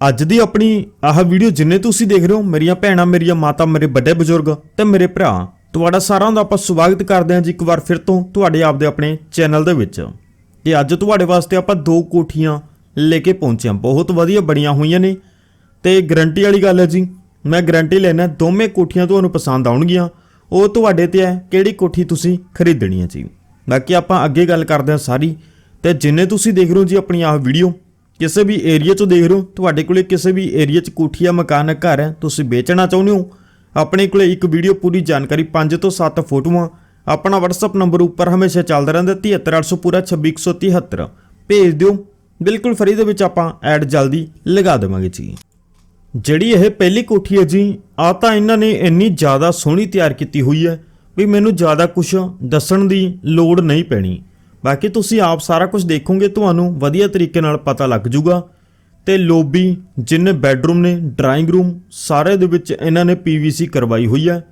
ਅੱਜ ਦੀ ਆਪਣੀ ਆਹ ਵੀਡੀਓ ਜਿੰਨੇ ਤੁਸੀਂ ਦੇਖ ਰਹੇ ਹੋ, ਮੇਰੀਆਂ ਭੈਣਾਂ, ਮੇਰੀਆਂ ਮਾਤਾ, ਮੇਰੇ ਵੱਡੇ ਬਜ਼ੁਰਗ ਤੇ ਮੇਰੇ ਭਰਾ, ਤੁਹਾਡਾ ਸਾਰਿਆਂ ਦਾ ਆਪਾਂ ਸਵਾਗਤ ਕਰਦੇ ਹਾਂ ਜੀ ਇੱਕ ਵਾਰ ਫਿਰ ਤੋਂ ਤੁਹਾਡੇ ਆਪਦੇ ਆਪਣੇ ਚੈਨਲ ਦੇ ਵਿੱਚ। ਤੇ ਅੱਜ ਤੁਹਾਡੇ ਵਾਸਤੇ ਆਪਾਂ ਦੋ ਕੋਠੀਆਂ ਲੈ ਕੇ ਪਹੁੰਚੇ ਹਾਂ। ਬਹੁਤ ਵਧੀਆ ਬਣੀਆਂ ਹੋਈਆਂ ਨੇ। ਤੇ ਗਰੰਟੀ ਵਾਲੀ ਗੱਲ ਹੈ ਜੀ, ਮੈਂ ਗਰੰਟੀ ਲੈਣਾ ਦੋਵੇਂ ਕੋਠੀਆਂ ਤੁਹਾਨੂੰ ਪਸੰਦ ਆਉਣਗੀਆਂ। ਉਹ ਤੁਹਾਡੇ ਤੇ ਹੈ, ਕਿਹੜੀ ਕੋਠੀ ਤੁਸੀਂ ਖਰੀਦਣੀ ਹੈ ਜੀ। ਬਾਕੀ ਆਪਾਂ ਅੱਗੇ ਗੱਲ ਕਰਦੇ ਹਾਂ ਸਾਰੀ। ਤੇ ਜਿੰਨੇ ਤੁਸੀਂ ਦੇਖ ਰਹੇ ਹੋ ਜੀ ਆਪਣੀ ਆਹ ਵੀਡੀਓ ਕਿਸੇ ਵੀ ਏਰੀਆ 'ਚੋਂ ਦੇਖ ਰਹੇ ਹੋ, ਤੁਹਾਡੇ ਕੋਲੇ ਕਿਸੇ ਵੀ ਏਰੀਆ 'ਚ ਕੋਠੀ ਜਾਂ ਮਕਾਨ ਹੈ ਘਰ ਹੈ, ਤੁਸੀਂ ਵੇਚਣਾ ਚਾਹੁੰਦੇ ਹੋ? ਆਪਣੇ ਕੋਲੇ ਇੱਕ ਵੀਡੀਓ ਪੂਰੀ ਜਾਣਕਾਰੀ 5 ਤੋਂ 7 ਫੋਟੋਆਂ। ਆਪਣਾ WhatsApp ਨੰਬਰ ਉੱਪਰ ਹਮੇਸ਼ਾ ਚੱਲਦਾ ਰਹਿੰਦਾ 73800 ਪੂਰਾ 26173 ਭੇਜ ਦਿਓ। ਬਿਲਕੁਲ ਫਰੀ ਦੇ ਵਿੱਚ ਆਪਾਂ ਐਡ ਜਲਦੀ ਲਗਾ ਦੇਵਾਂਗੇ ਜੀ। ਜਿਹੜੀ ਇਹ ਪਹਿਲੀ ਕੋਠੀ ਹੈ ਜੀ ਆ ਤਾਂ ਇਹਨਾਂ ਨੇ ਇੰਨੀ ਜ਼ਿਆਦਾ ਸੋਹਣੀ ਤਿਆਰ ਕੀਤੀ ਹੋਈ ਹੈ ਵੀ ਮੈਨੂੰ ਜ਼ਿਆਦਾ ਕੁਝ ਦੱਸਣ ਦੀ ਲੋੜ ਨਹੀਂ ਪੈਣੀ। ਬਾਕੀ ਤੁਸੀਂ ਆਪ ਸਾਰਾ ਕੁਝ ਦੇਖੋਗੇ, ਤੁਹਾਨੂੰ ਵਧੀਆ ਤਰੀਕੇ ਨਾਲ ਪਤਾ ਲੱਗ ਜਾਊਗਾ ਤੇ ਲੋਬੀ, ਜਿੰਨੇ ਬੈੱਡਰੂਮ ਨੇ, ਡਰਾਇੰਗ ਰੂਮ, ਸਾਰੇ ਦੇ ਵਿੱਚ ਇਹਨਾਂ ਨੇ ਪੀਵੀਸੀ ਕਰਵਾਈ ਹੋਈ ਹੈ।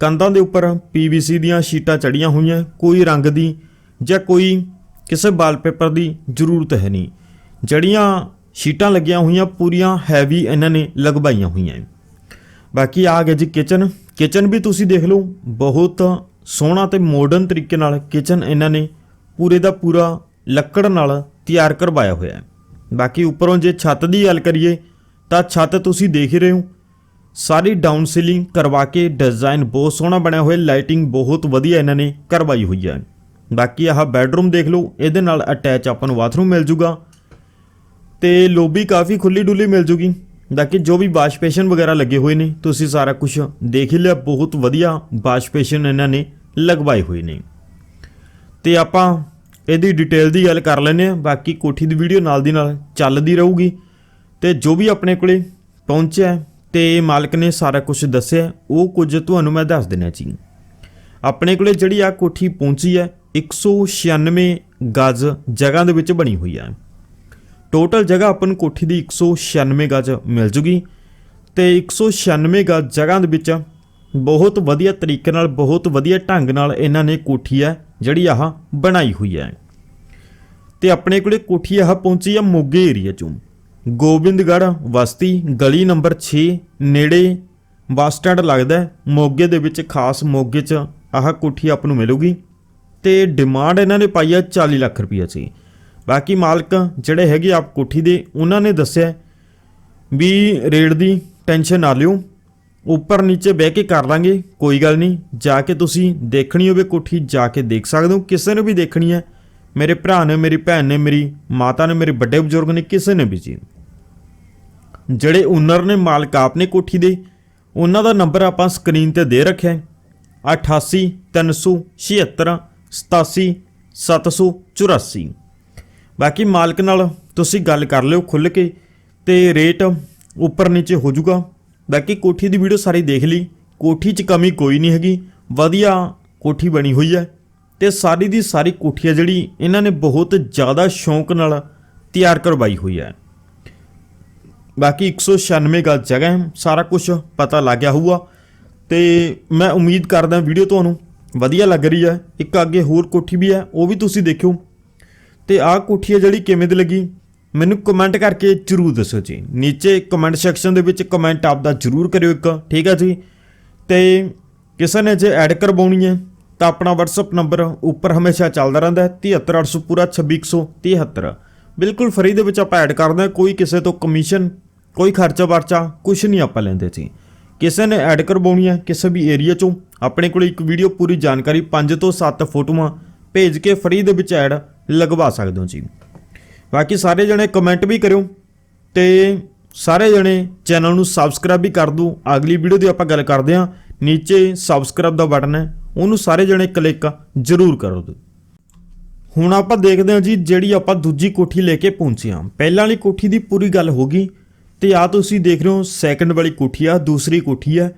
ਕੰਧਾਂ ਦੇ ਉੱਪਰ ਪੀਵੀਸੀ ਦੀਆਂ ਸ਼ੀਟਾਂ ਚੜੀਆਂ ਹੋਈਆਂ, ਕੋਈ ਰੰਗ ਦੀ ਜਾਂ ਕੋਈ ਕਿਸੇ ਵਾਲਪੇਪਰ ਦੀ ਜ਼ਰੂਰਤ ਹੈ ਨਹੀਂ। ਜੜੀਆਂ ਸ਼ੀਟਾਂ ਲੱਗੀਆਂ ਹੋਈਆਂ, ਪੂਰੀਆਂ ਹੈਵੀ ਇਹਨਾਂ ਨੇ ਲਗਵਾਈਆਂ ਹੋਈਆਂ ਬਾਕੀ ਆ ਗਿਆ ਜੀ ਕਿਚਨ ਕਿਚਨ ਵੀ ਤੁਸੀਂ ਦੇਖ ਲਓ, ਬਹੁਤ ਸੋਹਣਾ ਤੇ ਮਾਡਰਨ ਤਰੀਕੇ ਨਾਲ ਕਿਚਨ ਇਹਨਾਂ ਨੇ ਪੂਰੇ ਦਾ ਪੂਰਾ ਲੱਕੜ ਨਾਲ ਤਿਆਰ ਕਰਵਾਇਆ ਹੋਇਆ ਹੈ। ਬਾਕੀ ਉੱਪਰੋਂ ਜੇ ਛੱਤ ਦੀ ਗੱਲ ਕਰੀਏ, ਤਾਂ ਛੱਤ ਤੁਸੀਂ ਦੇਖ ਹੀ ਰਹੇ ਹੋ। ਸਾਰੀ ਡਾਊਨ ਸੀਲਿੰਗ ਕਰਵਾ ਕੇ ਡਿਜ਼ਾਈਨ ਬਹੁਤ ਸੋਹਣਾ ਬਣਿਆ ਹੋਇਆ ਲਾਈਟਿੰਗ ਬਹੁਤ ਵਧੀਆ ਇਹਨਾਂ ਨੇ ਕਰਵਾਈ ਹੋਈ ਹੈ। ਬਾਕੀ ਆਹ ਬੈੱਡਰੂਮ ਦੇਖ ਲਓ, ਇਹਦੇ ਨਾਲ ਅਟੈਚ ਆਪਾਂ ਨੂੰ ਬਾਥਰੂਮ ਮਿਲ ਜੂਗਾ ਤੇ ਲੋਬੀ ਕਾਫੀ ਖੁੱਲੀ ਡੁੱਲੀ ਮਿਲ ਜੂਗੀ। ਬਾਕੀ ਜੋ ਵੀ ਵਾਸ਼ ਬੇਸ਼ਨ ਵਗੈਰਾ ਲੱਗੇ ਹੋਏ ਨੇ, ਤੁਸੀਂ ਸਾਰਾ ਕੁਝ ਦੇਖ ਹੀ ਲਿਆ, ਬਹੁਤ ਵਧੀਆ ਵਾਸ਼ਪੇਸ਼ਨ ਇਹਨਾਂ ਨੇ ਲਗਵਾਏ ਹੋਏ ਨੇ। ਤੇ ਆਪਾਂ ਇਹਦੀ ਡਿਟੇਲ ਦੀ ਗੱਲ ਕਰ ਲੈਨੇ ਆ ਬਾਕੀ ਕੋਠੀ ਦੀ ਵੀਡੀਓ ਨਾਲ ਦੀ ਨਾਲ ਚੱਲਦੀ ਰਹੂਗੀ। ਤੇ ਜੋ ਵੀ ਆਪਣੇ ਕੋਲੇ ਪਹੁੰਚਿਆ ਹੈ ਤੇ ਮਾਲਕ ਨੇ ਸਾਰਾ ਕੁਝ ਦੱਸਿਆ ਉਹ ਕੁਝ ਤੁਹਾਨੂੰ ਮੈਂ ਦੱਸ ਦੇਣਾ ਜੀ। ਆਪਣੇ ਕੋਲੇ ਜਿਹੜੀ ਆ ਕੋਠੀ ਪਹੁੰਚੀ ਹੈ 196 ਗਜ਼ ਜਗ੍ਹਾ ਦੇ ਵਿੱਚ ਬਣੀ ਹੋਈ ਹੈ। ਟੋਟਲ ਜਗ੍ਹਾ ਆਪਾਂ ਨੂੰ ਕੋਠੀ ਦੀ 196 ਗਜ਼ ਮਿਲ ਜੂਗੀ। ਤੇ 196 ਗਜ਼ ਜਗ੍ਹਾ ਦੇ ਵਿੱਚ ਬਹੁਤ ਵਧੀਆ ਤਰੀਕੇ ਨਾਲ, ਬਹੁਤ ਵਧੀਆ ਢੰਗ ਨਾਲ ਇਹਨਾਂ ਨੇ ਕੋਠੀ ਹੈ ਜਿਹੜੀ ਆਹ ਬਣਾਈ ਹੋਈ ਹੈ। ਤੇ ਆਪਣੇ ਕੋਲੇ ਕੋਠੀ ਆਹ ਪਹੁੰਚੀ ਆ ਮੋਗੇ ਏਰੀਆ ਚੋਂ। ਗੋਬਿੰਦਗੜ੍ਹ ਵਸਤੀ, ਗਲੀ ਨੰਬਰ 6 ਨੇੜੇ ਬੱਸ ਸਟੈਂਡ ਲੱਗਦਾ ਮੋਗੇ ਦੇ ਵਿੱਚ ਖਾਸ ਮੋਗੇ 'ਚ ਆਹ ਕੋਠੀ ਆਪ ਨੂੰ ਮਿਲੂਗੀ। ਤੇ ਡਿਮਾਂਡ ਇਹਨਾਂ ਨੇ ਪਾਈ ਆ 40 ਲੱਖ ਰੁਪਈਆ ਸੀ ਬਾਕੀ ਮਾਲਕ ਜਿਹੜੇ ਹੈਗੇ ਆਪ ਕੋਠੀ ਦੇ, ਉਹਨਾਂ ਨੇ ਦੱਸਿਆ ਵੀ ਰੇਟ ਦੀ ਟੈਨਸ਼ਨ ਨਾ ਲਿਓ। ਉੱਪਰ ਨੀਚੇ ਬਹਿ ਕੇ ਕਰ ਲਾਂਗੇ, ਕੋਈ ਗੱਲ ਨਹੀਂ। ਜਾ ਕੇ ਤੁਸੀਂ ਦੇਖਣੀ ਹੋਵੇ ਕੋਠੀ, ਜਾ ਕੇ ਦੇਖ ਸਕਦੇ ਹੋ। ਕਿਸੇ ਨੇ ਵੀ ਦੇਖਣੀ ਹੈ। ਮੇਰੇ ਭਰਾ ਨੇ, ਮੇਰੀ ਭੈਣ ਨੇ, ਮੇਰੀ ਮਾਤਾ ਨੇ, ਮੇਰੇ ਵੱਡੇ ਬਜ਼ੁਰਗ ਨੇ, ਕਿਸੇ ਨੇ ਵੀ ਜੀ। ਜਿਹੜੇ ਓਨਰ ਨੇ, ਮਾਲਕ ਆਪ ਨੇ ਕੋਠੀ ਦੇ, ਉਹਨਾਂ ਦਾ ਨੰਬਰ ਆਪਾਂ ਸਕਰੀਨ ਤੇ ਦੇ ਰੱਖਿਆ ਹੈ। 88 376 87 784 ਬਾਕੀ ਮਾਲਕ ਨਾਲ ਤੁਸੀਂ ਗੱਲ ਕਰ ਲਿਓ ਖੁੱਲ ਕੇ, ਤੇ ਰੇਟ ਉੱਪਰ ਨੀਚੇ ਹੋ ਜਾਊਗਾ। ਬਾਕੀ ਕੋਠੀ ਦੀ ਵੀਡੀਓ ਸਾਰੀ ਦੇਖ ਲਈ। ਕੋਠੀ 'ਚ ਕਮੀ ਕੋਈ ਨਹੀਂ ਹੈਗੀ। ਵਧੀਆ ਕੋਠੀ ਬਣੀ ਹੋਈ ਹੈ। ਤੇ ਸਾਰੀ ਦੀ ਸਾਰੀ ਕੋਠੀ ਹੈ ਜਿਹੜੀ, ਇਹਨਾਂ ਨੇ ਬਹੁਤ ਜ਼ਿਆਦਾ ਸ਼ੌਂਕ ਨਾਲ ਤਿਆਰ ਕਰਵਾਈ ਹੋਈ ਹੈ। ਬਾਕੀ 196 ਗਜ਼ ਜਗ੍ਹਾ ਹੈ। ਸਾਰਾ ਕੁਝ ਪਤਾ ਲੱਗ ਗਿਆ ਹੋਊਗਾ। ਤੇ ਮੈਂ ਉਮੀਦ ਕਰਦਾ ਵੀਡੀਓ ਤੁਹਾਨੂੰ ਵਧੀਆ ਲੱਗ ਰਹੀ ਹੈ। ਇੱਕ ਅੱਗੇ ਹੋਰ ਕੋਠੀ ਵੀ ਹੈ, ਉਹ ਵੀ ਤੁਸੀਂ ਦੇਖਿਓ। ਤੇ ਆਹ ਕੋਠੀ ਹੈ ਜਿਹੜੀ ਕਿਵੇਂ ਦੀ ਲੱਗੀ? ਮੈਨੂੰ ਕਮੈਂਟ ਕਰਕੇ ਜਰੂਰ ਦੱਸਿਓ ਜੀ। ਨੀਚੇ ਕਮੈਂਟ ਸੈਕਸ਼ਨ ਦੇ ਵਿੱਚ ਕਮੈਂਟ ਆਪਦਾ ਜਰੂਰ ਕਰਿਓ ਇੱਕ, ਠੀਕ ਹੈ ਜੀ? ਤੇ ਕਿਸੇ ਨੇ ਜੇ ਐਡ ਕਰਵਾਉਣੀ ਹੈ, ਤਾਂ ਆਪਣਾ WhatsApp ਨੰਬਰ ਉੱਪਰ ਹਮੇਸ਼ਾ ਚੱਲਦਾ ਰਹਿੰਦਾ ਹੈ 73800 ਪੂਰਾ 26173 ਬਿਲਕੁਲ ਫਰੀ ਦੇ ਵਿੱਚ ਆਪਾਂ ਐਡ ਕਰਦੇ ਹਾਂ, ਕੋਈ ਕਿਸੇ ਤੋਂ ਕਮਿਸ਼ਨ ਕੋਈ ਖਰਚਾ ਵਰਚਾ ਕੁਝ ਨਹੀਂ ਆਪਾਂ ਲੈਂਦੇ ਜੀ। ਕਿਸੇ ਨੇ ਐਡ ਕਰਵਾਉਣੀ ਹੈ ਕਿਸੇ ਵੀ ਏਰੀਆ ਚੋਂ, ਆਪਣੇ ਕੋਲ ਇੱਕ ਵੀਡੀਓ ਪੂਰੀ ਜਾਣਕਾਰੀ 5 ਤੋਂ 7 ਫੋਟੋਆਂ ਭੇਜ ਕੇ ਫਰੀ ਦੇ ਵਿੱਚ ਐਡ ਲਗਵਾ ਸਕਦੇ ਹੋ ਜੀ। ਬਾਕੀ ਸਾਰੇ ਜਣੇ ਕਮੈਂਟ ਵੀ ਕਰਿਓ ਤੇ ਸਾਰੇ ਜਣੇ ਚੈਨਲ ਨੂੰ ਸਬਸਕ੍ਰਾਈਬ ਵੀ ਕਰ ਦਿਓ। ਅਗਲੀ ਵੀਡੀਓ ਦੀ ਆਪਾਂ ਗੱਲ ਕਰਦੇ ਹਾਂ। ਨੀਚੇ ਸਬਸਕ੍ਰਾਈਬ ਦਾ ਬਟਨ ਹੈ। ਉਹਨੂੰ ਸਾਰੇ ਜਣੇ ਕਲਿੱਕ ਜ਼ਰੂਰ ਕਰੋ ਦਿਓ ਹੁਣ ਆਪਾਂ ਦੇਖਦੇ ਹਾਂ ਜੀ ਜਿਹੜੀ ਆਪਾਂ ਦੂਜੀ ਕੋਠੀ ਲੈ ਕੇ ਪਹੁੰਚੇ ਹਾਂ। ਪਹਿਲਾਂ ਵਾਲੀ ਕੋਠੀ ਦੀ ਪੂਰੀ ਗੱਲ ਹੋ ਗਈ ਤੇ ਆ ਤੁਸੀਂ ਦੇਖ ਰਹੇ ਹੋ ਸੈਕੰਡ ਵਾਲੀ ਕੋਠੀ ਆ, ਦੂਸਰੀ ਕੋਠੀ ਆ।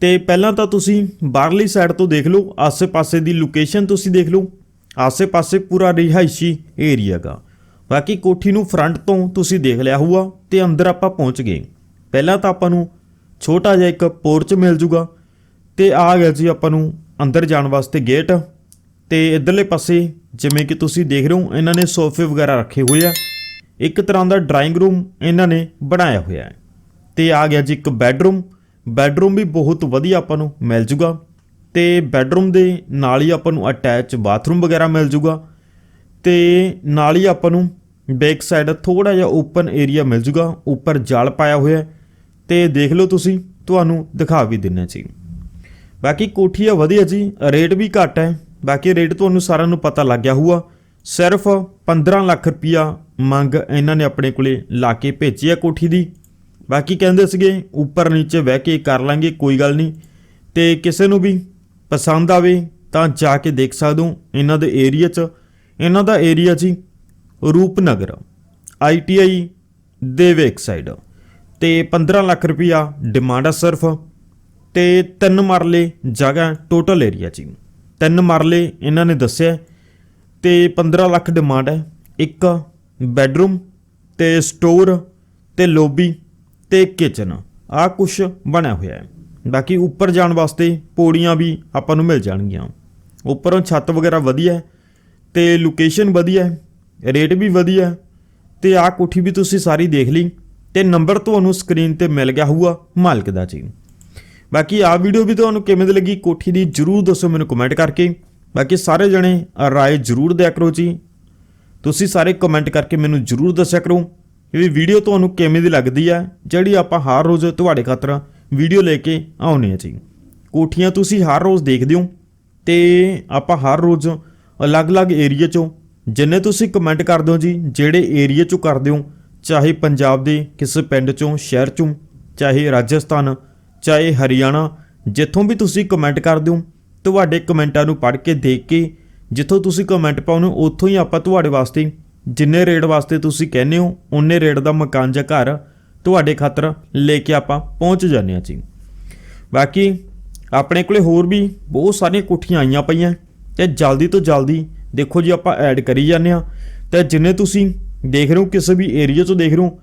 ਤੇ ਪਹਿਲਾਂ ਤਾਂ ਤੁਸੀਂ ਬਾਹਰਲੀ ਸਾਈਡ ਤੋਂ ਦੇਖ ਲਓ। ਆਸੇ-ਪਾਸੇ ਦੀ ਲੋਕੇਸ਼ਨ ਤੁਸੀਂ ਦੇਖ ਲਓ। ਆਸੇ-ਪਾਸੇ ਪੂਰਾ ਰਿਹਾਇਸ਼ੀ ਏਰੀਆ ਗਾ। ਬਾਕੀ ਕੋਠੀ ਨੂੰ ਫਰੰਟ ਤੋਂ ਤੁਸੀਂ ਦੇਖ ਲਿਆ ਹੋਊਗਾ ਤੇ ਅੰਦਰ ਆਪਾਂ ਪਹੁੰਚ ਗਏ। ਪਹਿਲਾਂ ਤਾਂ ਆਪਾਂ ਨੂੰ ਛੋਟਾ ਜਿਹਾ ਇੱਕ ਪੋਰਚ ਮਿਲ ਜੂਗਾ ਤੇ ਆ ਗਿਆ ਜੀ ਆਪਾਂ ਨੂੰ ਅੰਦਰ ਜਾਣ ਵਾਸਤੇ ਗੇਟ ਤੇ ਇਧਰਲੇ ਪਾਸੇ ਜਿਵੇਂ ਕਿ ਤੁਸੀਂ ਦੇਖ ਰਹੇ ਹੋ, ਇਹਨਾਂ ਨੇ ਸੋਫੇ ਵਗੈਰਾ ਰੱਖੇ ਹੋਏ ਆ। ਇੱਕ ਤਰ੍ਹਾਂ ਦਾ ਡਰਾਇੰਗ ਰੂਮ ਇਹਨਾਂ ਨੇ ਬਣਾਇਆ ਹੋਇਆ ਹੈ। ਤੇ ਆ ਗਿਆ ਜੀ ਇੱਕ ਬੈੱਡਰੂਮ ਬੈੱਡਰੂਮ ਵੀ ਬਹੁਤ ਵਧੀਆ ਆਪਾਂ ਨੂੰ ਮਿਲ ਜੂਗਾ। ਤੇ ਬੈੱਡਰੂਮ ਦੇ ਨਾਲ ਹੀ ਆਪਾਂ ਨੂੰ ਅਟੈਚ ਬਾਥਰੂਮ ਵਗੈਰਾ ਮਿਲ ਜੂਗਾ। ਤੇ ਨਾਲ ਹੀ ਆਪਾਂ ਨੂੰ ਬੈਕ ਸਾਈਡ ਥੋੜਾ ਜਿਹਾ ਓਪਨ ਏਰੀਆ ਮਿਲ ਜੂਗਾ। ਉੱਪਰ ਜਾਲ ਪਾਇਆ ਹੋਇਆ ਹੈ। ਤੇ ਦੇਖ ਲਓ ਤੁਸੀਂ, ਤੁਹਾਨੂੰ ਦਿਖਾ ਵੀ ਦਿੰਨੇ ਸੀ ਬਾਕੀ ਕੋਠੀ ਆ ਵਧੀਆ ਜੀ ਰੇਟ ਵੀ ਘੱਟ ਹੈ। ਬਾਕੀ ਰੇਟ ਤੁਹਾਨੂੰ ਸਾਰਿਆਂ ਨੂੰ ਪਤਾ ਲੱਗ ਗਿਆ ਹੋਊਗਾ। ਸਿਰਫ 15 ਲੱਖ ਰੁਪਿਆ ਮੰਗ ਇਹਨਾਂ ਨੇ ਆਪਣੇ ਕੋਲੇ ਲਾ ਕੇ ਭੇਜੀ ਆ ਕੋਠੀ ਦੀ। ਬਾਕੀ ਕਹਿੰਦੇ ਸੀਗੇ, ਉੱਪਰ ਨੀਚੇ ਬਹਿ ਕੇ ਕਰ ਲਾਂਗੇ, ਕੋਈ ਗੱਲ ਨਹੀਂ। ਤੇ ਕਿਸੇ ਨੂੰ ਵੀ ਪਸੰਦ ਆਵੇ ਤਾਂ ਜਾ ਕੇ ਦੇਖ ਸਕਦੇ ਹੋ। ਇਹਨਾਂ ਦੇ ਏਰੀਆ 'ਚ ਇਹਨਾਂ ਦਾ ਏਰੀਆ ਜੀ ਰੂਪਨਗਰ ਆਈਟੀਆਈ ਦੇ ਵੇਕ ਸਾਈਡ ਤੇ 15 ਲੱਖ ਰੁਪਿਆ ਡਿਮਾਂਡ ਆ ਸਿਰਫ। ਤੇ ਤਿੰਨ ਮਰਲੇ ਜਗ੍ਹਾ ਟੋਟਲ ਏਰੀਆ ਜੀ। ਤਿੰਨ ਮਰਲੇ ਇਹਨਾਂ ਨੇ ਦੱਸਿਆ। ਤੇ 15 ਲੱਖ ਡਿਮਾਂਡ ਹੈ ਇੱਕ ਬੈੱਡਰੂਮ ਤੇ ਸਟੋਰ ਤੇ ਲੋਬੀ ਤੇ ਕਿਚਨ ਆ ਕੁਛ ਬਣਿਆ ਹੋਇਆ ਹੈ। ਬਾਕੀ ਉੱਪਰ ਜਾਣ ਵਾਸਤੇ ਪੌੜੀਆਂ ਵੀ ਆਪਾਂ ਨੂੰ ਮਿਲ ਜਾਣਗੀਆਂ। ਉੱਪਰੋਂ ਛੱਤ ਵਗੈਰਾ ਵਧੀਆ ਹੈ। ਤੇ ਲੋਕੇਸ਼ਨ ਵਧੀਆ ਰੇਟ ਵੀ ਵਧੀਆ ਹੈ, ਤੇ ਆ ਕੋਠੀ ਵੀ ਤੁਸੀਂ ਸਾਰੀ ਦੇਖ ਲਈ, ਤੇ ਨੰਬਰ ਤੁਹਾਨੂੰ ਸਕਰੀਨ ਤੇ ਮਿਲ ਗਿਆ ਹੋਊਗਾ ਮਾਲਕ ਦਾ ਜੀ। ਬਾਕੀ ਆ ਵੀਡੀਓ ਵੀ ਤੁਹਾਨੂੰ ਕਿਵੇਂ ਦੀ ਲੱਗੀ, ਕੋਠੀ ਦੀ ਜਰੂਰ ਦੱਸੋ ਮੈਨੂੰ ਕਮੈਂਟ ਕਰਕੇ। ਬਾਕੀ ਸਾਰੇ ਜਣੇ ਰਾਏ ਜਰੂਰ ਦਿਆ ਕਰੋ ਜੀ। ਤੁਸੀਂ ਸਾਰੇ ਕਮੈਂਟ ਕਰਕੇ ਮੈਨੂੰ ਜਰੂਰ ਦੱਸਿਆ ਕਰੋ ਕਿ ਵੀਡੀਓ ਤੁਹਾਨੂੰ ਕਿਵੇਂ ਦੀ ਲੱਗਦੀ ਹੈ, ਜਿਹੜੀ ਆਪਾਂ ਹਰ ਰੋਜ਼ ਤੁਹਾਡੇ ਖਾਤਰ ਵੀਡੀਓ ਲੈ ਕੇ ਆਉਨੇ ਆ ਜੀ। ਕੋਠੀਆਂ ਤੁਸੀਂ ਹਰ ਰੋਜ਼ ਦੇਖਦੇ ਹੋ, ਤੇ ਆਪਾਂ ਹਰ ਰੋਜ਼ ਅਲੱਗ-ਅਲੱਗ ਏਰੀਆ ਚੋਂ। ਜਿੰਨੇ ਤੁਸੀਂ ਕਮੈਂਟ ਕਰਦੇ ਹੋ ਜੀ, ਜਿਹੜੇ ਏਰੀਆ ਚੋਂ ਕਰਦੇ ਹੋ, ਚਾਹੇ ਪੰਜਾਬ ਦੇ ਕਿਸੇ ਪਿੰਡ ਚੋਂ, ਸ਼ਹਿਰ ਚੋਂ, ਚਾਹੇ ਰਾਜਸਥਾਨ, ਚਾਹੇ ਹਰਿਆਣਾ, ਜਿੱਥੋਂ ਵੀ ਤੁਸੀਂ ਕਮੈਂਟ ਕਰਦੇ ਹੋ, ਤੁਹਾਡੇ ਕਮੈਂਟਾਂ ਨੂੰ ਪੜ੍ਹ ਕੇ ਦੇਖ ਕੇ ਜਿੱਥੋਂ ਤੁਸੀਂ ਕਮੈਂਟ ਪਾਉਂਦੇ ਹੋ ਉੱਥੋਂ ਹੀ ਆਪਾਂ ਤੁਹਾਡੇ ਵਾਸਤੇ ਜਿੰਨੇ ਰੇਟ ਵਾਸਤੇ ਤੁਸੀਂ ਕਹਿੰਦੇ ਹੋ ਉਨੇ ਰੇਟ ਦਾ ਮਕਾਨ ਜਾਂ ਘਰ ਤੁਹਾਡੇ ਖਾਤਰ ਲੈ ਕੇ ਆਪਾਂ ਪਹੁੰਚ ਜਾਂਦੇ ਹਾਂ ਜੀ। ਬਾਕੀ ਆਪਣੇ ਕੋਲੇ ਹੋਰ ਵੀ ਬਹੁਤ ਸਾਰੀਆਂ ਕੋਠੀਆਂ ਆਈਆਂ ਪਈਆਂ। ਤੇ ਜਲਦੀ ਤੋਂ ਜਲਦੀ ਦੇਖੋ ਜੀ ਆਪਾਂ ਐਡ ਕਰੀ ਜਾਂਦੇ ਆ ਤੇ ਜਿੰਨੇ ਤੁਸੀਂ ਦੇਖ ਰਹੇ ਹੋ, ਕਿਸੇ ਵੀ ਏਰੀਆ 'ਚੋਂ ਦੇਖ ਰਹੇ ਹੋ,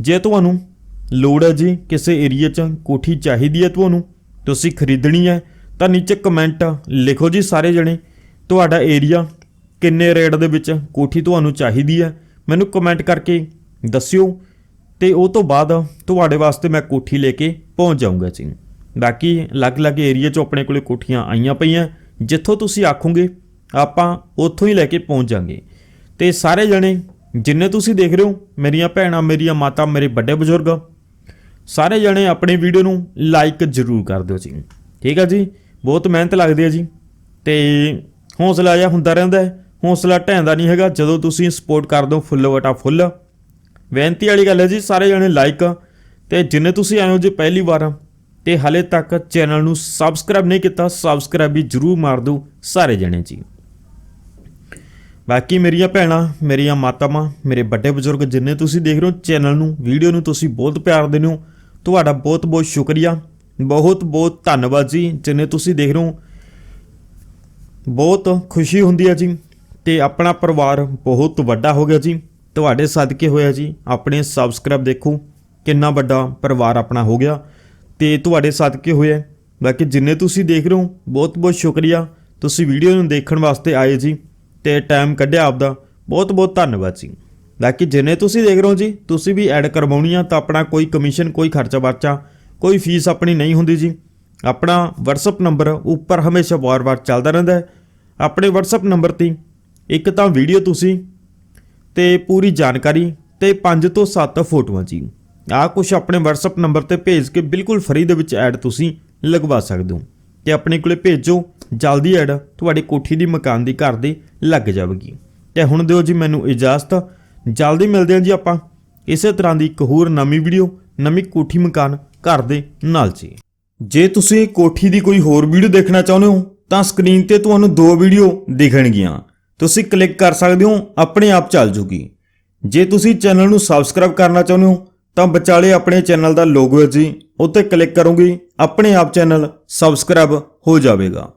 ਜੇ ਤੁਹਾਨੂੰ ਲੋੜ ਹੈ ਜੀ, ਕਿਸੇ ਏਰੀਆ 'ਚ ਕੋਠੀ ਚਾਹੀਦੀ ਹੈ ਤੁਹਾਨੂੰ, ਤੁਸੀਂ ਖਰੀਦਣੀ ਹੈ, ਤਾਂ ਨੀਚੇ ਕਮੈਂਟ ਲਿਖੋ ਜੀ ਸਾਰੇ ਜਣੇ, ਤੁਹਾਡਾ ਏਰੀਆ ਕਿੰਨੇ ਰੇਟ ਦੇ ਵਿੱਚ ਕੋਠੀ ਤੁਹਾਨੂੰ ਚਾਹੀਦੀ ਹੈ। ਮੈਨੂੰ ਕਮੈਂਟ ਕਰਕੇ ਦੱਸਿਓ ਤੇ ਉਹ ਤੋਂ ਬਾਅਦ ਤੁਹਾਡੇ ਵਾਸਤੇ ਮੈਂ ਕੋਠੀ ਲੈ ਕੇ ਪਹੁੰਚ ਜਾਊਂਗਾ ਜੀ। ਬਾਕੀ ਅਲੱਗ-ਅਲੱਗ ਏਰੀਆ 'ਚ ਆਪਣੇ ਕੋਲੇ ਕੋਠੀਆਂ ਆਈਆਂ ਪਈਆਂ। ਜਿੱਥੋਂ ਤੁਸੀਂ ਆਖੋਗੇ, ਆਪਾਂ ਉੱਥੋਂ ਹੀ ਲੈ ਕੇ ਪਹੁੰਚ ਜਾਾਂਗੇ। ਤੇ ਸਾਰੇ ਜਣੇ, ਜਿੰਨੇ ਤੁਸੀਂ ਦੇਖ ਰਹੇ ਹੋ, ਮੇਰੀਆਂ ਭੈਣਾਂ, ਮੇਰੀਆਂ ਮਾਤਾ, ਮੇਰੇ ਵੱਡੇ ਬਜ਼ੁਰਗ, ਸਾਰੇ ਜਣੇ ਆਪਣੀ ਵੀਡੀਓ ਨੂੰ ਲਾਈਕ ਜ਼ਰੂਰ ਕਰ ਦਿਓ ਜੀ। ਠੀਕ ਆ ਜੀ? ਬਹੁਤ ਮਿਹਨਤ ਲੱਗਦੀ ਹੈ ਜੀ। ਤੇ ਹੌਸਲਾ ਜਿਹਾ ਹੁੰਦਾ ਰਹਿੰਦਾ ਹੈ। ਹੌਸਲਾ ਢਹਿੰਦਾ ਨਹੀਂ ਹੈਗਾ। ਜਦੋਂ ਤੁਸੀਂ ਸਪੋਰਟ ਕਰ ਦਿਓ ਫੁੱਲ ਵਟਾ ਫੁੱਲ। ਬੇਨਤੀ ਵਾਲੀ ਗੱਲ ਹੈ ਜੀ, ਸਾਰੇ ਜਣੇ ਲਾਈਕ ਤੇ ਜਿੰਨੇ ਤੁਸੀਂ ਆਏ ਹੋ ਜੀ, ਪਹਿਲੀ ਵਾਰ ਤੇ ਹਲੇ ਤੱਕ ਚੈਨਲ ਨੂੰ ਸਬਸਕ੍ਰਾਈਬ ਨਹੀਂ ਕੀਤਾ, ਸਬਸਕ੍ਰਾਈਬ ਵੀ ਜਰੂਰ ਮਾਰ ਦਿਓ ਸਾਰੇ ਜਣੇ ਜੀ ਬਾਕੀ ਮੇਰੀਆਂ ਭੈਣਾਂ, ਮੇਰੀਆਂ ਮਾਤਾਵਾਂ, ਮੇਰੇ ਵੱਡੇ ਬਜ਼ੁਰਗ ਜਿੰਨੇ ਤੁਸੀਂ ਦੇਖ ਰਹੇ ਹੋ ਚੈਨਲ ਨੂੰ, ਵੀਡੀਓ ਨੂੰ ਤੁਸੀਂ ਬਹੁਤ ਪਿਆਰ ਦਿੰਦੇ ਹੋ, ਤੁਹਾਡਾ ਬਹੁਤ ਬਹੁਤ ਸ਼ੁਕਰੀਆ। ਬਹੁਤ ਬਹੁਤ ਧੰਨਵਾਦ ਜੀ, ਜਿੰਨੇ ਤੁਸੀਂ ਦੇਖ ਰਹੇ ਹੋ। ਬਹੁਤ ਖੁਸ਼ੀ ਹੁੰਦੀ ਹੈ ਜੀ ਤੇ ਆਪਣਾ ਪਰਿਵਾਰ ਬਹੁਤ ਵੱਡਾ ਹੋ ਗਿਆ ਜੀ, ਤੁਹਾਡੇ ਸਦਕੇ ਹੋਇਆ ਜੀ, ਆਪਣੇ ਸਬਸਕ੍ਰਾਈਬ ਦੇਖੋ, ਕਿੰਨਾ ਵੱਡਾ ਪਰਿਵਾਰ ਆਪਣਾ ਹੋ ਗਿਆ। ਤੇ ਤੁਹਾਡੇ ਸਦਕੇ ਹੋਇਆ? ਬਾਕੀ ਜਿੰਨੇ ਤੁਸੀਂ ਦੇਖ ਰਹੇ ਹੋ ਬਹੁਤ ਬਹੁਤ ਸ਼ੁਕਰੀਆ। ਤੁਸੀਂ ਵੀਡੀਓ ਨੂੰ ਦੇਖਣ ਵਾਸਤੇ ਆਏ ਜੀ ਤੇ ਟਾਈਮ ਕੱਢਿਆ ਆਪਦਾ। ਬਹੁਤ ਬਹੁਤ ਧੰਨਵਾਦ ਜੀ। ਬਾਕੀ ਜਿੰਨੇ ਤੁਸੀਂ ਦੇਖ ਰਹੇ ਹੋ ਜੀ, ਤੁਸੀਂ ਵੀ ਐਡ ਕਰਵਾਉਣੀ ਆ ਤਾਂ ਆਪਣਾ ਕੋਈ ਕਮਿਸ਼ਨ ਕੋਈ ਖਰਚਾ ਵਰਚਾ ਕੋਈ ਫੀਸ ਆਪਣੀ ਨਹੀਂ ਹੁੰਦੀ ਜੀ। ਆਪਣਾ WhatsApp ਨੰਬਰ ਉੱਪਰ ਹਮੇਸ਼ਾ ਵਾਰ-ਵਾਰ ਚੱਲਦਾ ਰਹਿੰਦਾ ਹੈ। ਆਪਣੇ WhatsApp ਨੰਬਰ ਤੇ ਇੱਕ ਤਾਂ ਵੀਡੀਓ ਤੁਸੀਂ ਤੇ ਪੂਰੀ ਜਾਣਕਾਰੀ ਤੇ 5 ਤੋਂ 7 ਫੋਟੋਆਂ ਜੀ। ਆਹ ਕੁਝ ਆਪਣੇ WhatsApp ਨੰਬਰ ਤੇ ਭੇਜ ਕੇ ਬਿਲਕੁਲ ਫ੍ਰੀ ਦੇ ਵਿੱਚ ਐਡ ਤੁਸੀਂ ਲਗਵਾ ਸਕਦੇ ਹੋ। ਤੇ ਆਪਣੇ ਕੋਲੇ ਭੇਜੋ, ਜਲਦੀ ਐਡ ਤੁਹਾਡੀ ਕੋਠੀ ਦੀ ਮਕਾਨ ਦੀ ਘਰ ਦੀ ਲੱਗ ਜਾਵੇਗੀ। ਤੇ ਹੁਣ ਦਿਓ ਜੀ ਮੈਨੂੰ ਇਜਾਜ਼ਤ। ਜਲਦੀ ਮਿਲਦੇ ਹਾਂ ਜੀ ਆਪਾਂ। ਇਸੇ ਤਰ੍ਹਾਂ ਦੀ ਇੱਕ ਹੋਰ ਨਵੀਂ ਵੀਡੀਓ ਨਵੀਂ ਕੋਠੀ ਮਕਾਨ ਘਰ ਦੇ ਨਾਲ ਜੀ। ਜੇ ਤੁਸੀਂ ਕੋਠੀ ਦੀ ਕੋਈ ਹੋਰ ਵੀਡੀਓ ਦੇਖਣਾ ਚਾਹੁੰਦੇ ਹੋ, ਤਾਂ ਸਕਰੀਨ ਤੇ ਤੁਹਾਨੂੰ ਦੋ ਵੀਡੀਓ ਦਿਖਣਗੀਆਂ। ਤੁਸੀਂ ਕਲਿੱਕ ਕਰ ਸਕਦੇ ਹੋ, ਆਪਣੇ ਆਪ ਚੱਲ ਜੂਗੀ। ਜੇ ਤੁਸੀਂ ਚੈਨਲ ਨੂੰ ਸਬਸਕ੍ਰਾਈਬ ਕਰਨਾ ਚਾਹੁੰਦੇ ਹੋ ਤਾਂ ਵਿਚਾਲੇ ਆਪਣੇ ਚੈਨਲ ਦਾ ਲੋਗੋ ਹੈ ਜੀ, ਉੱਤੇ ਕਲਿੱਕ ਕਰੋਗੇ, ਆਪਣੇ ਆਪ ਚੈਨਲ ਸਬਸਕ੍ਰਾਈਬ ਹੋ ਜਾਵੇਗਾ।